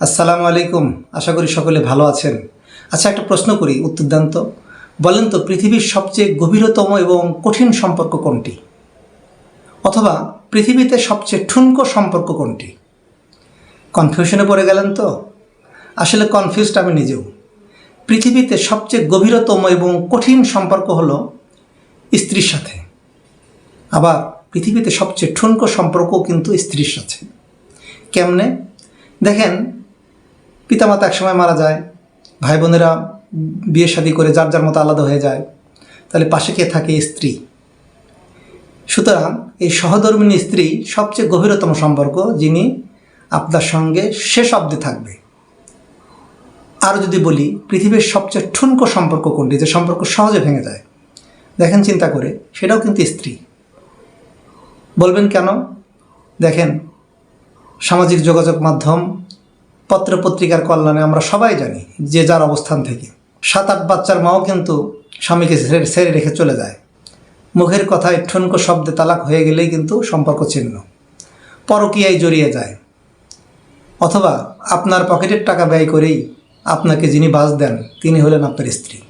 আসসালামু আলাইকুম। আশা করি সকলে ভালো আছেন। আচ্ছা একটা প্রশ্ন করি উত্তর বলেন তো, পৃথিবীর সবচেয়ে গভীরতম এবং কঠিন সম্পর্ক কোনটি? অথবা, পৃথিবীতে সবচেয়ে ঠুনকো সম্পর্ক কোনটি? কনফিউশনে পড়ে গেলেন তো? আসলে কনফিউজড আমি নিজেও। পৃথিবীতে সবচেয়ে গভীরতম এবং কঠিন সম্পর্ক হলো স্ত্রীর সাথে। আবার, পৃথিবীতে সবচেয়ে ঠুনকো সম্পর্ক কিন্তু স্ত্রীর সাথে। কেমনে? দেখেন পিতামাতা একসময় মারা যায় ভাই বোনেরা বিয়ে শাদী করে যার যার মতো আলাদা হয়ে যায়, তাহলে পাশে কে থাকে? স্ত্রী। সুতরাং এই সহধর্মিনী স্ত্রী সবচেয়ে গভীরতম সম্পর্ক, যিনি আপনার সঙ্গে শেষ অব্দে থাকবে। আরও যদি বলি, পৃথিবীর সবচেয়ে ঠুনকো সম্পর্ক কোনটি? যে সম্পর্ক সহজে ভেঙে যায়। দেখেন, চিন্তা করে, সেটাও কিন্তু স্ত্রী। বলবেন কেন? দেখেন, সামাজিক যোগাযোগ মাধ্যম পত্রপত্রিকার কল্যাণে আমরা সবাই জানি যে যার অবস্থান থেকে। সাত আট বাচ্চার মাও কিন্তু স্বামীকে ছেড়ে রেখে চলে যায়। মুখের কথায় ঠুনকো শব্দে তালাক হয়ে গেলেই কিন্তু সম্পর্ক ছিন্ন। পরকীয়ায় জড়িয়ে যায়। অথবা আপনার পকেটের টাকা ব্যয় করেই আপনাকে যিনি বাস দেন, তিনি হলেন আপনার স্ত্রী।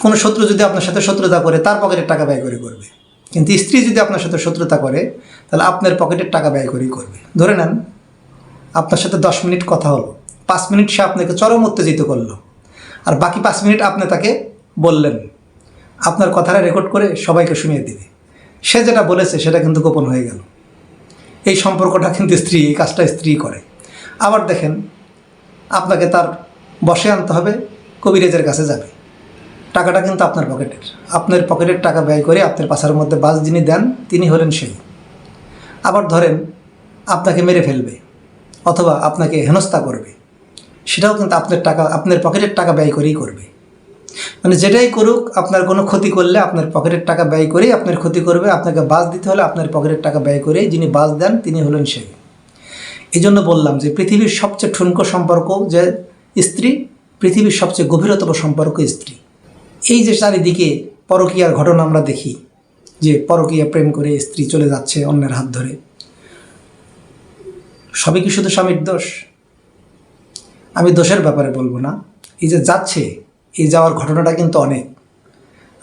কোনো শত্রু যদি আপনার সাথে শত্রুতা করে, তার পকেটের টাকা ব্যয় করে করবে। কিন্তু স্ত্রী যদি আপনার সাথে শত্রুতা করে, তাহলে আপনার পকেটের টাকা ব্যয় করেই করবে। ধরে নেন আপনার সাথে দশ মিনিট কথা হলো। পাঁচ মিনিট সে আপনাকে চরম উত্তেজিত করল। আর বাকি পাঁচ মিনিট আপনি তাকে বললেন। আপনার কথাটা রেকর্ড করে সবাইকে শুনিয়ে দিবে। সে যেটা বলেছে সেটা কিন্তু গোপন হয়ে গেল। এই সম্পর্কটা কিন্তু স্ত্রী, এই কাজটা স্ত্রী করে। আবার দেখেন, আপনাকে তার বসে আনতে হবে, কবিরাজের কাছে যাবে। টাকাটা কিন্তু আপনার পকেটের। আপনার পকেটের টাকা ব্যয় করে আপনার পাশার মধ্যে বাস যিনি দেন, তিনি হলেন সেই। আবার ধরেন, আপনাকে মেরে ফেলবে। অথবা আপনাকে হেনস্থা করবে। সেটাও কিন্তু আপনার টাকা, আপনার পকেটের টাকা ব্যয় করেই করবে। মানে যেটাই করুক, আপনার কোনো ক্ষতি করলে আপনার পকেটের টাকা ব্যয় করেই আপনার ক্ষতি করবে। আপনাকে বাস দিতে হলে আপনার পকেটের টাকা ব্যয় করেই যিনি বাস দেন, তিনি হলেন সেই। এই জন্য বললাম যে, পৃথিবীর সবচেয়ে ঠুনকো সম্পর্ক যে স্ত্রী, পৃথিবীর সবচেয়ে গভীরতম সম্পর্ক স্ত্রী। এই যে চারিদিকে পরকীয়ার ঘটনা আমরা দেখি, যে পরকীয়া প্রেম করে স্ত্রী চলে যাচ্ছে অন্যের হাত ধরে। সবই কি শুধু স্বামীর দোষ? আমি দোষের ব্যাপারে বলব না। এই যে যাচ্ছে, এই যাওয়ার ঘটনাটা কিন্তু অনেক।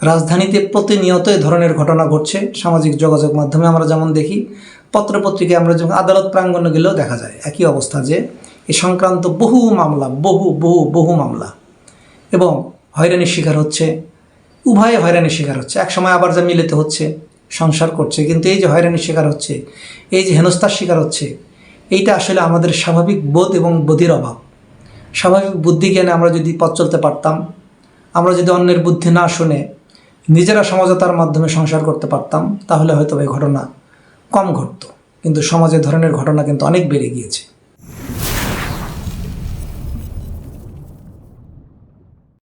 রাজধানীতে প্রতিনিয়ত এ ধরনের ঘটনা ঘটছে সামাজিক যোগাযোগ মাধ্যমে। আমরা যেমন দেখি, পত্রপত্রিকায় আমরা যেমন আদালত প্রাঙ্গণে গেলেও দেখা যায় একই অবস্থা যে এ সংক্রান্ত বহু মামলা, বহু বহু বহু মামলা। এবং হয়রানির শিকার হচ্ছে, উভয়ে হয়রানির শিকার হচ্ছে। এক সময় আবার যা মিলিত হচ্ছে, সংসার করছে। কিন্তু এই যে হয়রানির শিকার হচ্ছে, এই যে হেনস্থার শিকার হচ্ছে এইটা আসলে আমাদের স্বাভাবিক বোধ এবং বোধির অভাব। স্বাভাবিক বুদ্ধি জ্ঞানে আমরা যদি পথ চলতে পারতাম, আমরা যদি অন্যের বুদ্ধি না শুনে নিজেরা সমাজতার মাধ্যমে সংসার করতে পারতাম, তাহলে হয়তো এই ঘটনা কম ঘটত। কিন্তু সমাজে ধরনের ঘটনা কিন্তু অনেক বেড়ে গিয়েছে।